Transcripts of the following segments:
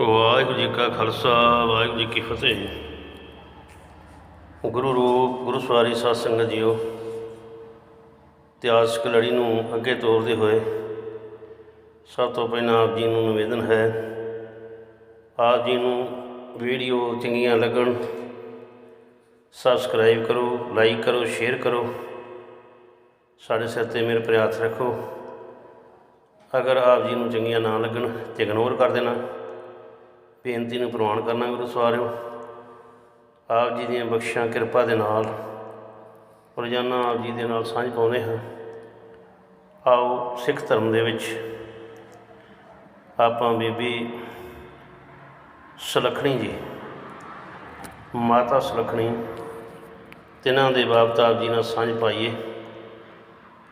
ਵਾਹਿਗੁਰੂ ਜੀ ਕਾ ਖਾਲਸਾ, ਵਾਹਿਗੁਰੂ ਜੀ ਕੀ ਫਤਿਹ। ਗੁਰੂ ਰੂਪ, ਗੁਰੂ ਸਵਾਰੀ ਸਾਧ ਸੰਗਤ ਜੀਓ, ਇਤਿਹਾਸਕ ਲੜੀ ਨੂੰ ਅੱਗੇ ਤੋਰਦੇ ਹੋਏ ਸਭ ਤੋਂ ਪਹਿਲਾਂ ਆਪ ਜੀ ਨੂੰ ਨਿਵੇਦਨ ਹੈ, ਆਪ ਜੀ ਨੂੰ ਵੀਡੀਓ ਚੰਗੀਆਂ ਲੱਗਣ ਸਬਸਕ੍ਰਾਈਬ ਕਰੋ ਲਾਈਕ ਕਰੋ ਸ਼ੇਅਰ ਕਰੋ। ਸਾਡੇ ਸਿਰ ਤੇ ਮੇਰੇ ਪਰ ਰੱਖੋ। ਅਗਰ ਆਪ ਜੀ ਨੂੰ ਚੰਗੀਆਂ ਨਾ ਲੱਗਣ ਤੇ ਇਗਨੋਰ ਕਰ ਦੇਣਾ। ਬੇਨਤੀ ਨੂੰ ਪ੍ਰਵਾਨ ਕਰਨਾ ਗੁਰੂ ਸਵਾਰਿਓ ਆਪ ਜੀ ਦੀਆਂ ਬਖਸ਼ਾਂ ਕਿਰਪਾ ਦੇ ਨਾਲ ਰੋਜ਼ਾਨਾ ਆਪ ਜੀ ਦੇ ਨਾਲ ਸਾਂਝ ਪਾਉਂਦੇ ਹਾਂ। ਆਓ ਸਿੱਖ ਧਰਮ ਦੇ ਵਿੱਚ ਆਪਾਂ ਬੀਬੀ ਸੁਲੱਖਣੀ ਜੀ, ਮਾਤਾ ਸੁਲੱਖਣੀ, ਤਿਨਾਂ ਦੇ ਬਾਬਤ ਆਪ ਜੀ ਨਾਲ ਸਾਂਝ ਪਾਈਏ।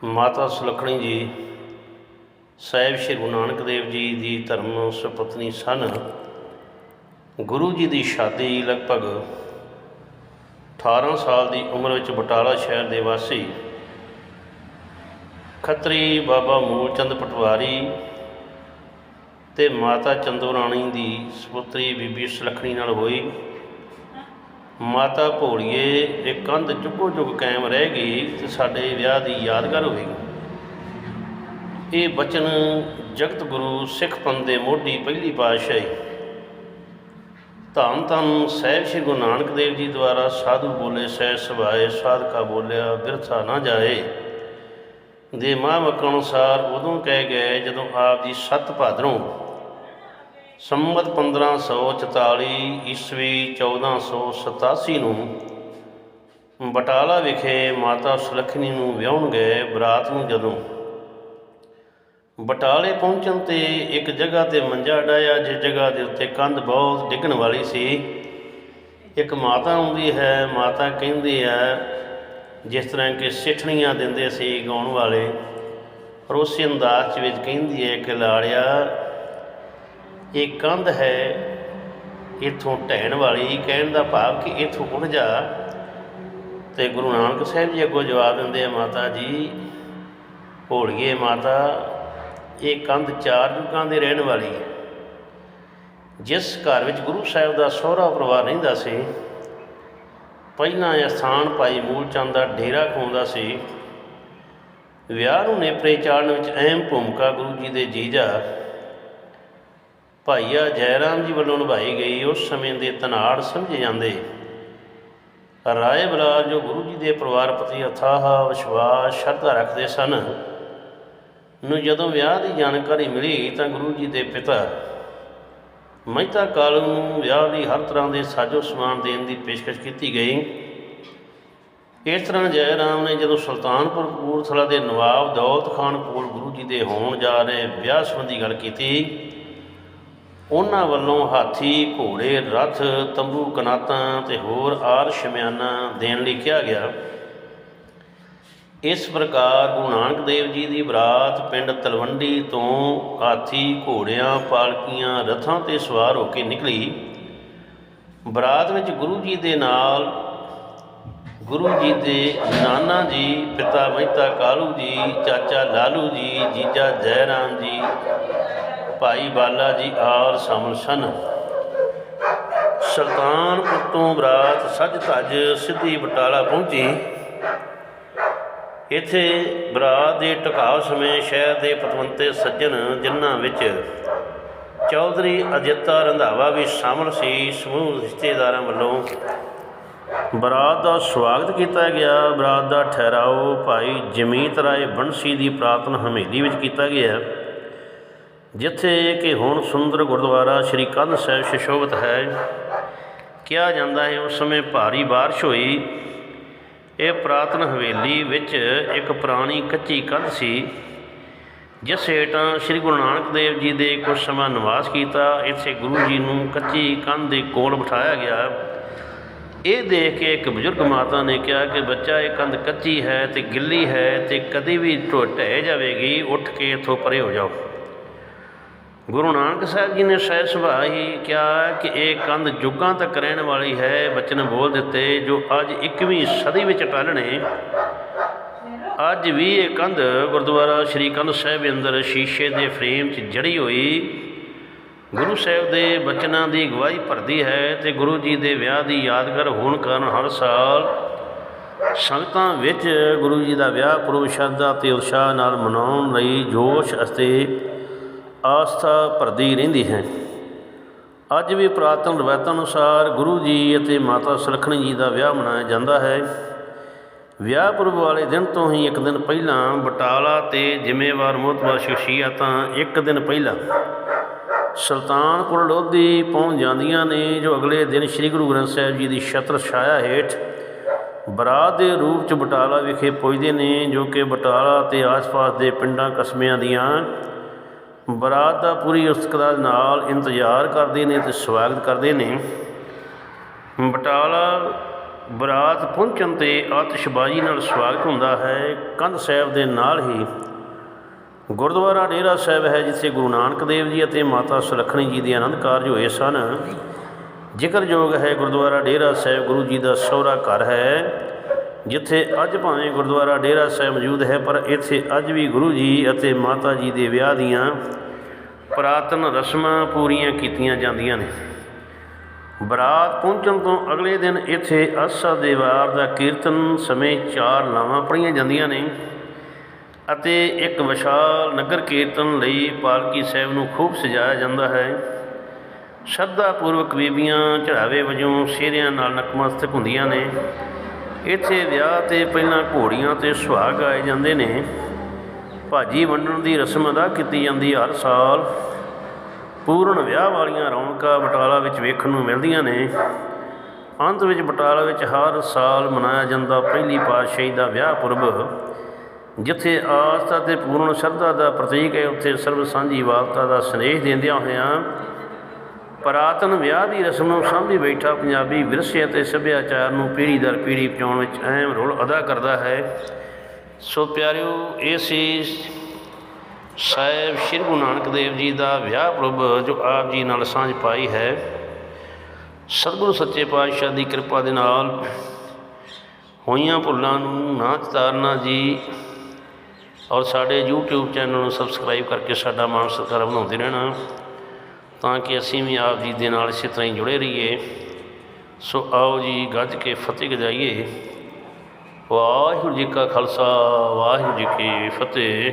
ਮਾਤਾ ਸੁਲੱਖਣੀ ਜੀ, ਸਾਹਿਬ ਸ਼੍ਰੀ ਗੁਰੂ ਨਾਨਕ ਦੇਵ ਜੀ ਦੀ ਧਰਮ ਸੁਪਤਨੀ ਸਨ। ਗੁਰੂ ਜੀ ਦੀ ਸ਼ਾਦੀ ਲਗਭਗ 18 ਸਾਲ ਦੀ ਉਮਰ ਵਿੱਚ ਬਟਾਲਾ ਸ਼ਹਿਰ ਦੇ ਵਾਸੀ ਖੱਤਰੀ ਬਾਬਾ ਮੂਲਚੰਦ ਪਟਵਾਰੀ ਤੇ ਮਾਤਾ ਚੰਦੋ ਰਾਣੀ ਦੀ ਸੁਪੁੱਤਰੀ ਬੀਬੀ ਸੁਲੱਖਣੀ ਨਾਲ ਹੋਈ। ਮਾਤਾ ਭੋਲੀਏ ਇਹ ਕੰਧ ਚੁੱਕੋ ਚੁੱਕ ਕਾਇਮ ਰਹਿ ਗਈ ਤੇ ਸਾਡੇ ਵਿਆਹ ਦੀ ਯਾਦਗਾਰ ਹੋਵੇਗੀ ਇਹ ਬਚਨ ਜਗਤ ਗੁਰੂ ਸਿੱਖ ਪੰਥ ਦੇ ਮੋਢੀ ਪਹਿਲੀ ਪਾਤਸ਼ਾਹੀ ਧੰਨ ਧੰਨ ਸਾਹਿਬ ਸ੍ਰੀ ਗੁਰੂ ਨਾਨਕ ਦੇਵ ਜੀ ਦੁਆਰਾ ਸਾਧੂ ਬੋਲੇ, ਸਹਿ ਸਭਾਏ, ਸਾਧਕਾ ਬੋਲਿਆ, ਬਿਰਥਾ ਨਾ ਜਾਏ। ਦੇ ਮਹਾਂਵਾਕਾਂ ਅਨੁਸਾਰ ਉਦੋਂ ਕਹਿ ਗਏ ਜਦੋਂ ਆਪ ਜੀ ਸੱਤ ਭਾਦਰੋਂ ਸੰਮਤ 1544 ਈਸਵੀ 1487 ਨੂੰ ਬਟਾਲਾ ਵਿਖੇ ਮਾਤਾ ਸੁਲੱਖਣੀ ਨੂੰ ਵਿਆਹਣ ਗਏ ਬਰਾਤ ਨੂੰ ਜਦੋਂ ਬਟਾਲੇ ਪਹੁੰਚਣ ਤੇ ਇੱਕ ਜਗ੍ਹਾ ਤੇ ਮੰਜਾ ਡਾਇਆ ਜਿਸ ਜਗ੍ਹਾ ਦੇ ਉੱਤੇ ਕੰਧ ਬਹੁਤ ਡਿੱਗਣ ਵਾਲੀ ਸੀ। ਇੱਕ ਮਾਤਾ ਆਉਂਦੀ ਹੈ, ਮਾਤਾ ਕਹਿੰਦੀ ਹੈ, ਜਿਸ ਤਰ੍ਹਾਂ ਕਿ ਸਿੱਠਣੀਆਂ ਦਿੰਦੇ ਸੀ ਗਾਉਣ ਵਾਲੇ, ਪਰ ਅੰਦਾਜ਼ 'ਚ ਵਿੱਚ ਕਹਿੰਦੀ ਹੈ ਕਿ ਲਾੜਿਆ, ਇਹ ਕੰਧ ਹੈ, ਇਥੋਂ ਢਹਿਣ ਵਾਲੀ, ਕਹਿਣ ਦਾ ਭਾਵ ਕਿ ਇਥੋਂ ਉੱਠ ਜਾ। ਤੇ ਗੁਰੂ ਨਾਨਕ ਸਾਹਿਬ ਜੀ ਅੱਗੋਂ ਜਵਾਬ ਦਿੰਦੇ ਆ, ਮਾਤਾ ਜੀ, ਭੋਲੀਏ ਮਾਤਾ ਇਹ ਕੰਧ ਚਾਰ ਯੁਗਾਂ ਦੇ ਰਹਿਣ ਵਾਲੀ ਹੈ। ਜਿਸ ਘਰ ਵਿੱਚ ਗੁਰੂ ਸਾਹਿਬ ਦਾ ਸਹੁਰਾ ਪਰਿਵਾਰ ਰਹਿੰਦਾ ਸੀ, ਪਹਿਲਾਂ ਇਹ ਸਥਾਨ ਭਾਈ ਮੂਲਚੰਦ ਦਾ ਡੇਰਾ ਖੋਂਦਾ ਸੀ। ਵਿਆਹ ਨੂੰ ਨੇਪਰੇ ਚਾੜਨ ਵਿੱਚ ਅਹਿਮ ਭੂਮਿਕਾ ਗੁਰੂ ਜੀ ਦੇ ਜੀਜਾ ਭਾਈਆ ਜੈਰਾਮ ਜੀ ਵੱਲੋਂ ਨਿਭਾਈ ਗਈ, ਉਸ ਸਮੇਂ ਦੇ ਤਨਾੜ ਸਮਝੇ ਜਾਂਦੇ। ਰਾਏ ਬਲਾਲ ਜੋ ਗੁਰੂ ਜੀ ਦੇ ਪਰਿਵਾਰ ਪ੍ਰਤੀ ਅਥਾਹ, ਵਿਸ਼ਵਾਸ, ਸ਼ਰਧਾ ਰੱਖਦੇ ਸਨ ਨੂੰ ਜਦੋਂ ਵਿਆਹ ਦੀ ਜਾਣਕਾਰੀ ਮਿਲੀ ਤਾਂ ਗੁਰੂ ਜੀ ਦੇ ਪਿਤਾ ਮਹਿਤਾ ਕਾਲੂ ਨੂੰ ਵਿਆਹ ਲਈ ਹਰ ਤਰ੍ਹਾਂ ਦੇ ਸਾਜੋ ਸਮਾਨ ਦੇਣ ਦੀ ਪੇਸ਼ਕਸ਼ ਕੀਤੀ ਗਈ। ਇਸ ਤਰ੍ਹਾਂ ਜੈ ਰਾਮ ਨੇ ਜਦੋਂ ਸੁਲਤਾਨਪੁਰ ਕਪੂਰਥਲਾ ਦੇ ਨਵਾਬ ਦੌਲਤ ਖਾਨ ਕੋਲ ਗੁਰੂ ਜੀ ਦੇ ਹੋਣ ਜਾ ਰਹੇ ਵਿਆਹ ਸੰਬੰਧੀ ਗੱਲ ਕੀਤੀ, ਉਹਨਾਂ ਵੱਲੋਂ ਹਾਥੀ, ਘੋੜੇ, ਰੱਥ, ਤੰਬੂ, ਕਨਾਤਾਂ ਤੇ ਹੋਰ ਆਰ ਸ਼ਮਿਆਨਾ ਦੇਣ ਲਈ ਕਿਹਾ ਗਿਆ। ਇਸ ਪ੍ਰਕਾਰ ਗੁਰੂ ਨਾਨਕ ਦੇਵ ਜੀ ਦੀ ਬਰਾਤ ਪਿੰਡ ਤਲਵੰਡੀ ਤੋਂ ਹਾਥੀ ਘੋੜਿਆਂ, ਪਾਲਕੀਆਂ, ਰਥਾਂ ਤੇ ਸਵਾਰ ਹੋ ਕੇ ਨਿਕਲੀ। ਬਰਾਤ ਵਿੱਚ ਗੁਰੂ ਜੀ ਦੇ ਨਾਲ ਗੁਰੂ ਜੀ ਦੇ ਨਾਨਾ ਜੀ, ਪਿਤਾ ਮਹਿਤਾ ਕਾਲੂ ਜੀ, ਚਾਚਾ ਲਾਲੂ ਜੀ, ਜੀਜਾ ਜੈ ਰਾਮ ਜੀ, ਭਾਈ ਬਾਲਾ ਜੀ ਆਰ ਸ਼ਾਮਲ ਸਨ। ਸੁਲਤਾਨਪੁਰ ਤੋਂ ਬਰਾਤ ਸੱਜ ਧੱਜ ਸਿੱਧੀ ਬਟਾਲਾ ਪਹੁੰਚੀ। ਇੱਥੇ ਬਰਾਤ ਦੇ ਟਿਕਾਅ ਸਮੇਂ ਸ਼ਹਿਰ ਦੇ ਪਤਵੰਤੇ ਸੱਜਣ, ਜਿਨ੍ਹਾਂ ਵਿੱਚ ਚੌਧਰੀ ਅਜਿੱਤਾ ਰੰਧਾਵਾ ਵੀ ਸ਼ਾਮਲ ਸੀ, ਸਮੂਹ ਰਿਸ਼ਤੇਦਾਰਾਂ ਵੱਲੋਂ ਬਰਾਤ ਦਾ ਸਵਾਗਤ ਕੀਤਾ ਗਿਆ। ਬਰਾਤ ਦਾ ਠਹਿਰਾਓ ਭਾਈ ਜਮੀਤ ਰਾਏ ਬੰਸੀ ਦੀ ਪ੍ਰਾਤਨ ਹਮੇਲੀ ਵਿੱਚ ਕੀਤਾ ਗਿਆ। ਜਿੱਥੇ ਕਿ ਹੁਣ ਸੁੰਦਰ ਗੁਰਦੁਆਰਾ ਸ਼੍ਰੀ ਕੰਧ ਸਾਹਿਬ ਸ਼ਿਸ਼ੋਭਤ ਹੈ। ਕਿਹਾ ਜਾਂਦਾ ਹੈ, ਉਸ ਸਮੇਂ ਭਾਰੀ ਬਾਰਿਸ਼ ਹੋਈ। ਇਹ ਪੁਰਾਤਨ ਹਵੇਲੀ ਵਿੱਚ ਇੱਕ ਪੁਰਾਣੀ ਕੱਚੀ ਕੰਧ ਸੀ, ਜਿਸ ਹੇਠਾਂ ਸ੍ਰੀ ਗੁਰੂ ਨਾਨਕ ਦੇਵ ਜੀ ਦੇ ਕੁਝ ਸਮਾਂ ਨਿਵਾਸ ਕੀਤਾ। ਇੱਥੇ ਗੁਰੂ ਜੀ ਨੂੰ ਕੱਚੀ ਕੰਧ ਦੇ ਕੋਲ ਬਿਠਾਇਆ ਗਿਆ। ਇਹ ਦੇਖ ਕੇ ਇੱਕ ਬਜ਼ੁਰਗ ਮਾਤਾ ਨੇ ਕਿਹਾ ਕਿ ਬੱਚਾ, ਇਹ ਕੰਧ ਕੱਚੀ ਹੈ ਤੇ ਗਿੱਲੀ ਹੈ ਤੇ ਕਦੇ ਵੀ ਢਹਿ ਜਾਵੇਗੀ, ਉੱਠ ਕੇ ਇੱਥੋਂ ਪਰੇ ਹੋ ਜਾਓ। ਗੁਰੂ ਨਾਨਕ ਸਾਹਿਬ ਜੀ ਨੇ ਸਹਿ ਸੁਭਾਅ ਹੀ ਕਿਹਾ ਕਿ ਇਹ ਕੰਧ ਜੁਗਾਂ ਤੱਕ ਰਹਿਣ ਵਾਲੀ ਹੈ, ਬਚਨ ਬੋਲ ਦਿੱਤੇ, ਜੋ ਅੱਜ 21ਵੀਂ ਸਦੀ ਵਿੱਚ ਟਲਣੇ। ਅੱਜ ਵੀ ਇਹ ਕੰਧ ਗੁਰਦੁਆਰਾ ਸ਼੍ਰੀ ਕੰਧ ਸਾਹਿਬ ਅੰਦਰ ਸ਼ੀਸ਼ੇ ਦੇ ਫਰੇਮ 'ਚ ਜੜੀ ਹੋਈ। ਗੁਰੂ ਸਾਹਿਬ ਦੇ ਬਚਨਾਂ ਦੀ ਗਵਾਹੀ ਭਰਦੀ ਹੈ ਤੇ ਗੁਰੂ ਜੀ ਦੇ ਵਿਆਹ ਦੀ ਯਾਦਗਾਰ ਹੋਣ ਕਾਰਨ ਹਰ ਸਾਲ ਸੰਗਤਾਂ ਵਿੱਚ ਗੁਰੂ ਜੀ ਦਾ ਵਿਆਹ, ਪੁਰਬ ਸ਼ਰਧਾ ਤੇ ਉਤਸ਼ਾਹ ਨਾਲ ਮਨਾਉਣ ਲਈ ਜੋਸ਼ ਅਤੇ ਆਸਥਾ ਭਰਦੀ ਰਹਿੰਦੀ ਹੈ। ਅੱਜ ਵੀ ਪ੍ਰਾਤਨ ਰਵਾਇਤਾਂ ਅਨੁਸਾਰ ਗੁਰੂ ਜੀ ਅਤੇ ਮਾਤਾ ਸੁਲੱਖਣੀ ਜੀ ਦਾ ਵਿਆਹ ਮਨਾਇਆ ਜਾਂਦਾ ਹੈ। ਵਿਆਹ ਪੁਰਬ ਵਾਲੇ ਦਿਨ ਤੋਂ ਹੀ ਇੱਕ ਦਿਨ ਪਹਿਲਾਂ ਬਟਾਲਾ ਤੇ ਜ਼ਿੰਮੇਵਾਰ ਮੋਹਤਵਾਰ ਸ਼ਖਸੀਅਤਾਂ ਇੱਕ ਦਿਨ ਪਹਿਲਾਂ ਸੁਲਤਾਨਪੁਰ ਲੋਧੀ ਪਹੁੰਚ ਜਾਂਦੀਆਂ ਨੇ, ਜੋ ਅਗਲੇ ਦਿਨ ਸ੍ਰੀ ਗੁਰੂ ਗ੍ਰੰਥ ਸਾਹਿਬ ਜੀ ਦੀ ਛਤਰ ਛਾਇਆ ਹੇਠ ਬਰਾਤ ਦੇ ਰੂਪ ਚ ਬਟਾਲਾ ਵਿਖੇ ਪੁੱਜਦੇ ਨੇ, ਜੋ ਕਿ ਬਟਾਲਾ ਤੇ ਆਸ-ਪਾਸ ਦੇ ਪਿੰਡਾਂ, ਕਸਬਿਆਂ ਦੀਆਂ ਬਰਾਤ ਦਾ ਪੂਰੀ ਉਸਤਕਤਾ ਨਾਲ ਇੰਤਜ਼ਾਰ ਕਰਦੇ ਨੇ ਤੇ ਸਵਾਗਤ ਕਰਦੇ ਨੇ। ਬਟਾਲਾ ਬਰਾਤ ਪਹੁੰਚਣ ਤੇ ਆਤਿਸ਼ਬਾਜ਼ੀ ਨਾਲ ਸਵਾਗਤ ਹੁੰਦਾ ਹੈ। ਕੰਧ ਸਾਹਿਬ ਦੇ ਨਾਲ ਹੀ ਗੁਰਦੁਆਰਾ ਡੇਰਾ ਸਾਹਿਬ ਹੈ, ਜਿੱਥੇ ਗੁਰੂ ਨਾਨਕ ਦੇਵ ਜੀ ਅਤੇ ਮਾਤਾ ਸੁਲੱਖਣੀ ਜੀ ਦੇ ਆਨੰਦ ਕਾਰਜ ਹੋਏ ਸਨ। ਜ਼ਿਕਰਯੋਗ ਹੈ, ਗੁਰਦੁਆਰਾ ਡੇਰਾ ਸਾਹਿਬ ਗੁਰੂ ਜੀ ਦਾ ਸਹੁਰਾ ਘਰ ਹੈ। ਜਿੱਥੇ ਅੱਜ ਭਾਵੇਂ ਗੁਰਦੁਆਰਾ ਡੇਰਾ ਸਾਹਿਬ ਮੌਜੂਦ ਹੈ, ਪਰ ਇੱਥੇ ਅੱਜ ਵੀ ਗੁਰੂ ਜੀ ਅਤੇ ਮਾਤਾ ਜੀ ਦੇ ਵਿਆਹ ਦੀਆਂ ਪੁਰਾਤਨ ਰਸਮਾਂ ਪੂਰੀਆਂ ਕੀਤੀਆਂ ਜਾਂਦੀਆਂ ਨੇ। ਬਰਾਤ ਪਹੁੰਚਣ ਤੋਂ ਅਗਲੇ ਦਿਨ ਇੱਥੇ ਅਸਾ ਦੇ ਵਾਰ ਦਾ ਕੀਰਤਨ ਸਮੇਂ ਚਾਰ ਲਾਵਾਂ ਪੜੀਆਂ ਜਾਂਦੀਆਂ ਨੇ ਅਤੇ ਇੱਕ ਵਿਸ਼ਾਲ ਨਗਰ ਕੀਰਤਨ ਲਈ ਪਾਲਕੀ ਸਾਹਿਬ ਨੂੰ ਖੂਬ ਸਜਾਇਆ ਜਾਂਦਾ ਹੈ। ਸ਼ਰਧਾ ਪੂਰਵਕ ਬੀਬੀਆਂ ਚੜਾਵੇ ਵਜੋਂ ਸ਼ੇਰਿਆਂ ਨਾਲ ਨਕਮਸਤਕ ਹੁੰਦੀਆਂ ਨੇ। ਇੱਥੇ ਵਿਆਹ ਤੇ ਪਹਿਲਾਂ ਘੋੜੀਆਂ ਤੇ ਸੁਹਾਗ ਗਾਏ ਜਾਂਦੇ ਨੇ। ਭਾਜੀ ਵੰਡਣ ਦੀ ਰਸਮ ਅਦਾ ਕੀਤੀ ਜਾਂਦੀ ਹਰ ਸਾਲ। ਪੂਰਨ ਵਿਆਹ ਵਾਲੀਆਂ ਰੌਣਕਾਂ ਬਟਾਲਾ ਵਿੱਚ ਵੇਖਣ ਨੂੰ ਮਿਲਦੀਆਂ ਨੇ। ਅੰਤ ਵਿੱਚ ਬਟਾਲਾ ਵਿੱਚ ਹਰ ਸਾਲ ਮਨਾਇਆ ਜਾਂਦਾ ਪਹਿਲੀ ਪਾਤਸ਼ਾਹੀ ਦਾ ਵਿਆਹ ਪੁਰਬ। ਜਿੱਥੇ ਆਸਥਾ ਤੇ ਪੂਰਨ ਸ਼ਰਧਾ ਦਾ ਪ੍ਰਤੀਕ ਹੈ, ਉੱਥੇ ਸਰਬ ਸਾਂਝੀ ਵਾਲਤਾ ਦਾ ਸੰਦੇਸ਼ ਦਿੰਦਿਆਂ ਹੋਇਆਂ ਪੁਰਾਤਨ ਵਿਆਹ ਦੀ ਰਸਮ ਨੂੰ ਸਾਂਭੀ ਬੈਠਾ ਪੰਜਾਬੀ ਵਿਰਸੇ ਅਤੇ ਸੱਭਿਆਚਾਰ ਨੂੰ ਪੀੜ੍ਹੀ ਦਰ ਪੀੜ੍ਹੀ ਪਹੁੰਚਾਉਣ ਵਿੱਚ ਅਹਿਮ ਰੋਲ ਅਦਾ ਕਰਦਾ ਹੈ। ਸੋ ਪਿਆਰਿਓ, ਇਹ ਸੀ ਸਾਹਿਬ ਸ਼੍ਰੀ ਗੁਰੂ ਨਾਨਕ ਦੇਵ ਜੀ ਦਾ ਵਿਆਹ ਪੁਰਬ ਜੋ ਆਪ ਜੀ ਨਾਲ ਸਾਂਝ ਪਾਈ ਹੈ। ਸਤਿਗੁਰੂ ਸੱਚੇ ਪਾਤਸ਼ਾਹ ਦੀ ਕਿਰਪਾ ਦੇ ਨਾਲ ਹੋਈਆਂ ਭੁੱਲਾਂ ਨੂੰ ਨਾ ਚਤਾਰਨਾ ਜੀ ਔਰ ਸਾਡੇ YouTube ਚੈਨਲ ਨੂੰ ਸਬਸਕ੍ਰਾਈਬ ਕਰਕੇ ਸਾਡਾ ਮਾਣ ਸਤਿਕਾਰ ਬਣਾਉਂਦੇ ਰਹਿਣਾ। ਤਾਂ ਕਿ ਅਸੀਂ ਵੀ ਆਪ ਜੀ ਦੇ ਨਾਲ ਇਸੇ ਤਰ੍ਹਾਂ ਹੀ ਜੁੜੇ ਰਹੀਏ। ਸੋ ਆਓ ਜੀ, ਗੱਜ ਕੇ ਫਤਿਹ ਗਜਾਈਏ। ਵਾਹਿਗੁਰੂ ਜੀ ਕਾ ਖਾਲਸਾ, ਵਾਹਿਗੁਰੂ ਜੀ ਕੀ ਫਤਿਹ।